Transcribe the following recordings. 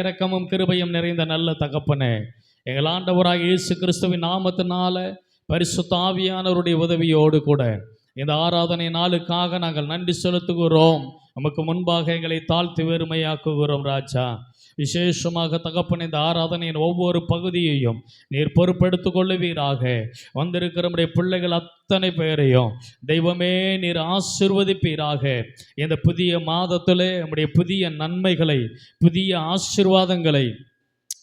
இரக்கமும் கிருபையும் நிறைந்த நல்ல தகப்பனே. எங்கள் ஆண்டவராக இயேசு கிறிஸ்துவின் நாமத்தினால பரிசு தாவியானவருடைய உதவியோடு கூட இந்த ஆராதனை நாளுக்காக நாங்கள் நன்றி செலுத்துகிறோம். நமக்கு முன்பாக எங்களை தாழ்த்தி வெறுமையாக்குகிறோம் ராஜா. விசேஷமாக தகப்பன் இந்த ஆராதனையின் ஒவ்வொரு பகுதியையும் நீர் பொறுப்பெடுத்துக் கொள்ளுவீராக. வந்திருக்கிற நம்முடைய பிள்ளைகள் அத்தனை பேரையும் தெய்வமே நீர் ஆசிர்வதிப்பீராக. இந்த புதிய மாதத்திலே நம்முடைய புதிய நன்மைகளை புதிய ஆசீர்வாதங்களை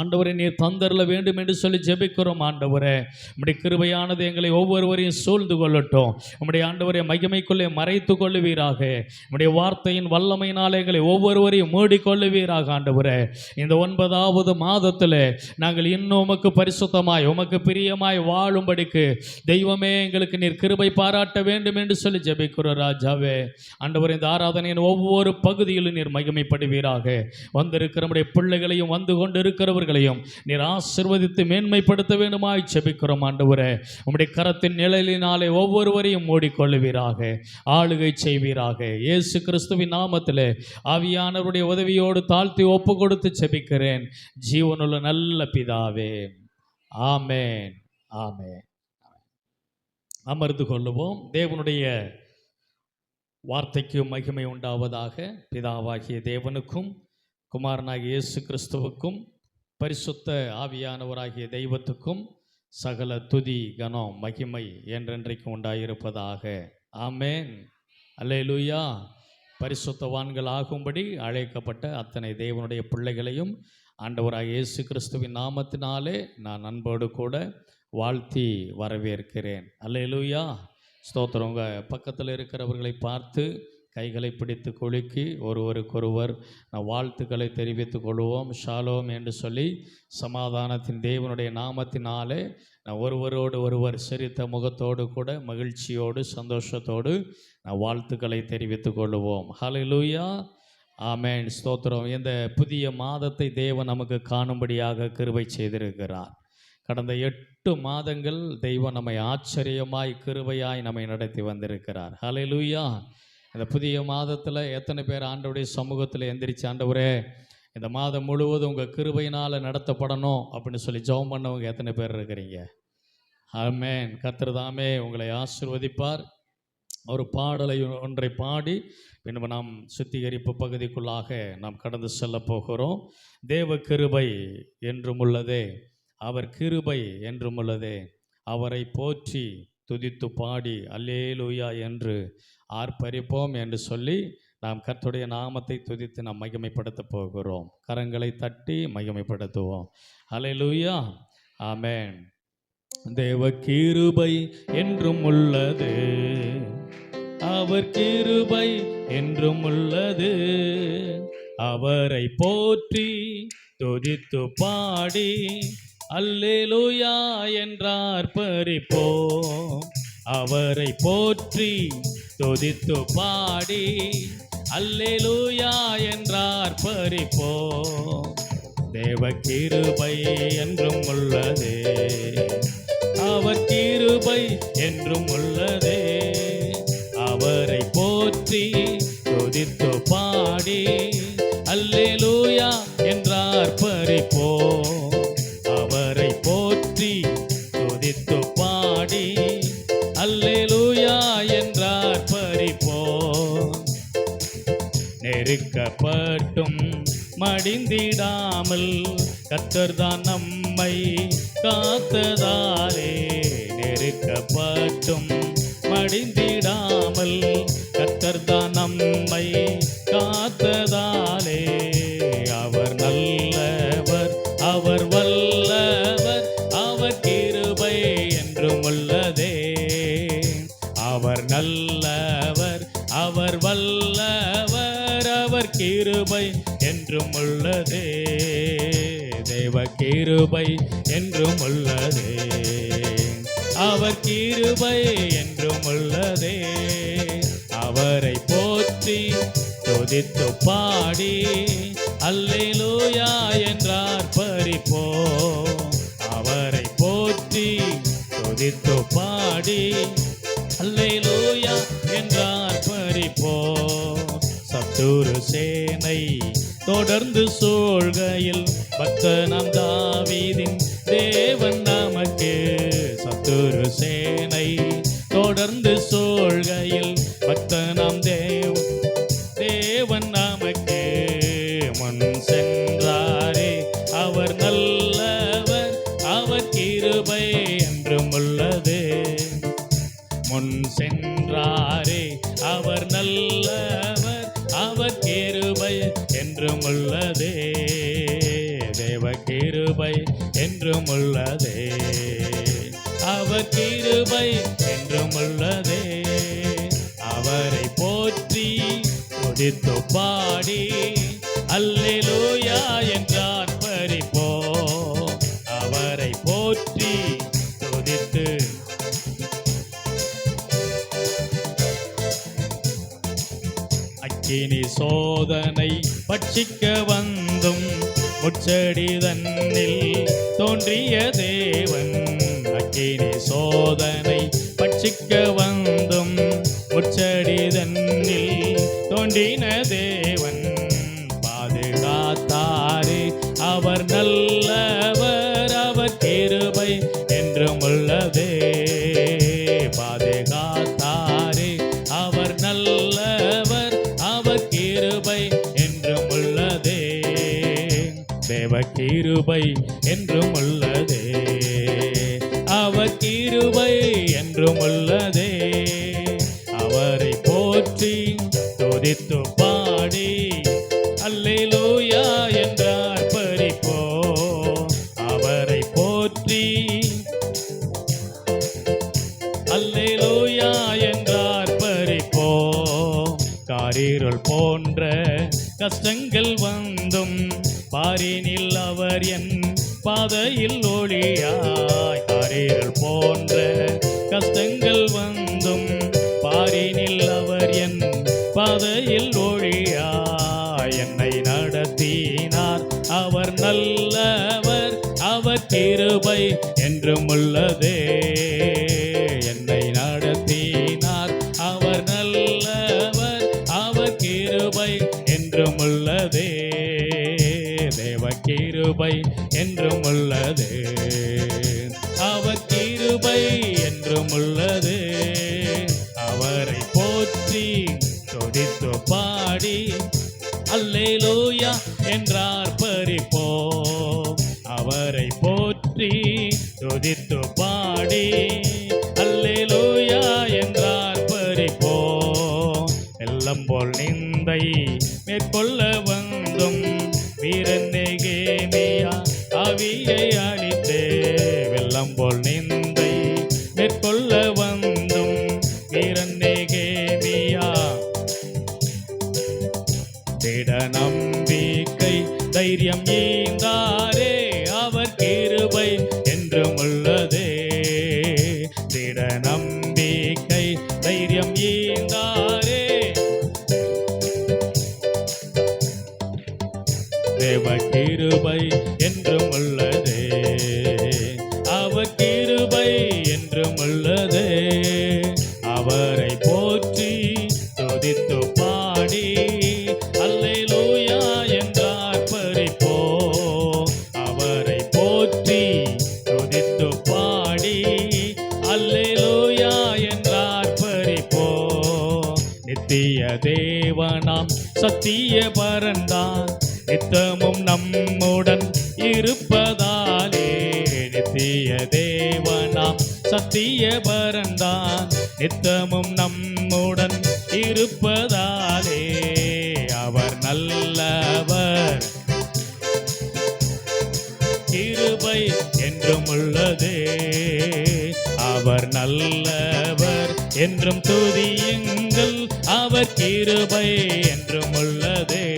ஆண்டவரை நீர் தந்தரல வேண்டும் என்று சொல்லி ஜெபிக்கிறோம் ஆண்டவரே. உம்முடைய கிருபையானது எங்களை ஒவ்வொருவரையும் சூழ்ந்து கொள்ளட்டும். உம்முடைய ஆண்டவரை மகிமைக்குள்ளே மறைத்து கொள்ளுவீராக. உம்முடைய வார்த்தையின் வல்லமையினால் எங்களை ஒவ்வொருவரையும் மூடிக்கொள்ளுவீராக ஆண்டவரே. இந்த ஒன்பதாவது மாதத்தில் நாங்கள் இன்னும் உமக்கு பரிசுத்தமாய் உமக்கு பிரியமாய் வாழும்படிக்கு தெய்வமே எங்களுக்கு நீர் கிருபை பாராட்ட வேண்டும் என்று சொல்லி ஜெபிக்கிறோம் ராஜாவே. ஆண்டவர் இந்த ஆராதனையின் ஒவ்வொரு பகுதியிலும் நீர் மகிமைப்படுவீராக. வந்திருக்கிற நம்முடைய பிள்ளைகளையும் வந்து கொண்டு இருக்கிறவர் ஒவ்வொருவர்களையும் நீர் ஆசிர்வதித்து மேன்மைப்படுத்த வேண்டுமாய் செபிக்கிறோம் ஆண்டவரே. உம்முடைய கரத்தின் நிழலினாலே ஒவ்வொருவரையும் மூடிக்கொள்ளுவீராக ஆளுகை செய்வீராக. இயேசு கிறிஸ்துவின் நாமத்தில் ஆவியானவருடைய உதவியோடு தாழ்த்தி ஒப்பு கொடுத்து செபிக்கிறேன் ஜீவனுள்ள நல்ல பிதாவே. ஆமேன். ஆமென். அமர்ந்து கொள்ளுவோம். தேவனுடைய வார்த்தைக்கு மகிமை உண்டாவதாக பிதாவாகிய தேவனுக்கும் குமாரனாகிய இயேசு கிறிஸ்துவுக்கும் பரிசுத்த ஆவியானவராகிய தெய்வத்துக்கும் சகல துதி கனம் மகிமை என்றென்றைக்கும் உண்டாயிருப்பதாக. ஆமேன். அல்லேலூயா. பரிசுத்தவான்கள் ஆகும்படி அழைக்கப்பட்ட அத்தனை தேவனுடைய பிள்ளைகளையும் ஆண்டவராக இயேசு கிறிஸ்துவின் நாமத்தினாலே நான் அன்போடு கூட வாழ்த்தி வரவேற்கிறேன். அல்லேலூயா. ஸ்தோத்திரம். உங்கள் பக்கத்தில் இருக்கிறவர்களை பார்த்து கைகளை பிடித்து குலுக்கி ஒருவருக்கொருவர் நான் வாழ்த்துக்களை தெரிவித்துக் கொள்வோம். ஷாலோம் என்று சொல்லி சமாதானத்தின் தேவனுடைய நாமத்தினாலே நான் ஒருவரோடு ஒருவர் சிரித்த முகத்தோடு கூட மகிழ்ச்சியோடு சந்தோஷத்தோடு நான் வாழ்த்துக்களை தெரிவித்துக் கொள்வோம். ஹalleluya ஆமேன் ஸ்தோத்திரம். இந்த புதிய மாதத்தை தேவன் நமக்கு காணும்படியாக கிருவை செய்திருக்கிறார். கடந்த எட்டு மாதங்கள் தெய்வம் நம்மை ஆச்சரியமாய் கிருவையாய் நம்மை நடத்தி வந்திருக்கிறார். ஹalleluya இந்த புதிய மாதத்தில் எத்தனை பேர் ஆண்டவுடைய சமூகத்தில் எந்திரிச்சு ஆண்டவரே இந்த மாதம் முழுவதும் உங்கள் கிருபையினால் நடத்தப்படணும் அப்படின்னு சொல்லி ஜெபம் பண்ணவங்க எத்தனை பேர் இருக்கிறீங்க? ஆமேன். கர்த்தர் தாமே உங்களை ஆசிர்வதிப்பார். ஒரு பாடலை ஒன்றை பாடி பின்பு நாம் சுத்திகரிப்பு பகுதிக்குள்ளாக நாம் கடந்து செல்ல போகிறோம். தேவ கிருபை என்றும் உள்ளதே அவர் கிருபை என்றும் உள்ளதே அவரை போற்றி துதித்து பாடி அல்லேலூயா என்று ஆர்ப்பரிப்போம் என்று சொல்லி நாம் கர்த்துடைய நாமத்தை துதித்து நாம் மகிமைப்படுத்த போகிறோம். கரங்களை தட்டி மகிமைப்படுத்துவோம். லூயா ஆமேன் தேவ கிருபை என்றும் உள்ளது. அவர் கிருபை என்றும் உள்ளது. அவரை போற்றி துதித்து பாடி அல்லேலூயா என்றார் பறிப்போம் அவரை போற்றி துதித்து பாடி அல்லேலூயா என்றார் பறிப்போம் தேவ கிருபை என்றும் உள்ளதே. அவர் கிருபை என்றும் உள்ளதே. அவரை போற்றி துதித்து பாடி அல்லேலூயா என்றார் பறிப்போம் மடிந்திடாமல் கத்தர்தான் நம்மை காத்ததாலே நெருக்கப்பட்டும். மடிந்திடாமல் கத்தர்தான் நம்மை காத்ததாலே. அவர் நல்லவர் அவர் வல்லவர் அவர் கிருபை என்றும் உள்ளதே. அவர் நல்லவர் அவர் வல்லவர் அவர் கிருபை என்றும் உள்ளதே தேவ கிருபை என்றும் உள்ளதே அவர் கிருபை என்றும் உள்ளதே அவரை போற்றி துதித்து பாடி அல்லேலூயா என்றார் பறிப்போ அல்லேலூயா சோழ்கையில் பக்தனம் தாவீதின் தேவன் நமக்கு சத்துரு சேனை. தொடர்ந்து சோழ்கையில் பக்தனம் தேவ தேவன் என்றும் உள்ளதே தேவ கிருபை என்றும் உள்ளதே அவர் கிருபை என்றும் உள்ளதே அவரை போற்றி துதித்து பாடி அல்லேலூயா என்றார். சோதனை பட்சிக்க வந்தும் முச்சடி தன்னில் தோன்றிய தேவன். அக்கினி சோதனை பட்சிக்க வந்தும் முச்சடி கிருபை என்றும் உள்ளதே. அவர் கிருபை என்றும் உள்ளதே. அவரை போற்றி துதித்து பாடி அல்லேலூயா என்றார் பறிப்போ அவரை போற்றி அல்லேலூயா என்றார் பறிப்போ காரீருள் போன்ற கஷ்டங்கள் வந்தும் பாரினில் அவர் என் பாதையில் ஒளியாய் காரீருள் போன்ற கஷ்டங்கள் வந்தும் பாரினில் அவர் என் பாதையில் ஒளியாய் என்னை நடத்தினார். அவர் நல்லவர் அவர் கிருபை என்றும் உள்ளதே. என்னை நடத்தினார். அவர் நல்லவர் அவர் கிருபை என்றும் உள்ளதே. கிருபை என்றும் உள்ளது. அவர் கிருபை என்றும் உள்ளது. அவரை போற்றி தொடித்து பாடி அல்லேலூயா என்றார் பறிப்போ அவரை போற்றி துதித்து பாடி அல்லேலூயா என்றார் பறிப்போ எல்லாம் போல் நிந்தை மேற்கொள்ள வீரன் நெகேமியா ஆவியை அளித்தே வெள்ளம் போல் நீந்த தேவ கிருபை என்றும் உள்ளதே. அவர் கிருபை என்றும் உள்ளதே. அவரை போற்றி துதித்து பாடி அல்லேலூயா என்றார் பறிப்போ அவரை போற்றி துதித்து பாடி அல்லேலூயா என்றார் பறிப்போ நித்திய தேவனாம் சத்திய பரந்தான் நித்தமும் நம்முடன் இருப்பதாலே நித்திய தேவனாம். சத்திய பரந்தான் நித்தமும் நம்முடன் இருப்பதாலே அவர் நல்லவர். கிருபை என்றும் உள்ளதே. அவர் நல்லவர் என்றும் துதியுங்கள். அவர் கிருபை என்றும் உள்ளதே.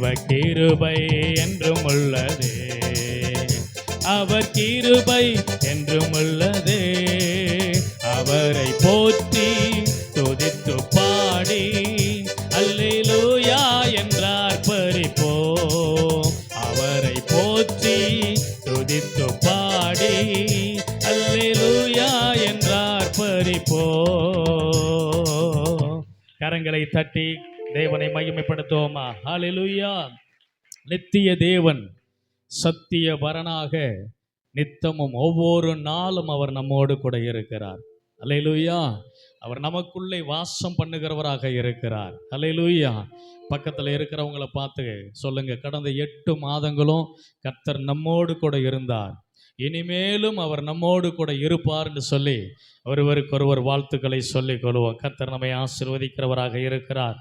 தேவ கிருபை என்றும் உள்ளதே. அவர் கிருபை என்றும் உள்ளதே. அவரை போற்றி துதித்து பாடி அல்லேலூயா என்றார் பறிப்போ. அவரை போற்றி துதித்து பாடி அல்லேலூயா என்றார் பறிப்போ. கரங்களை தட்டி தேவனை மகிமைப்படுத்துவோமா? ஹalleluya நித்திய தேவன் சத்திய வரனாக நித்தமும் ஒவ்வொரு நாளும் அவர் நம்மோடு கூட இருக்கிறார். அலையலுயா அவர் நமக்குள்ளே வாசம் பண்ணுகிறவராக இருக்கிறார். அலையலுயா பக்கத்தில் இருக்கிறவங்கள பார்த்து சொல்லுங்க. கடந்த எட்டு மாதங்களும் கர்த்தர் நம்மோடு கூட இருந்தார். இனிமேலும் அவர் நம்மோடு கூட இருப்பார்னு சொல்லி ஒருவருக்கு ஒருவர் வாழ்த்துக்களை சொல்லிக் கொள்வோம். கர்த்தர் நம்மை ஆசிர்வதிக்கிறவராக இருக்கிறார்.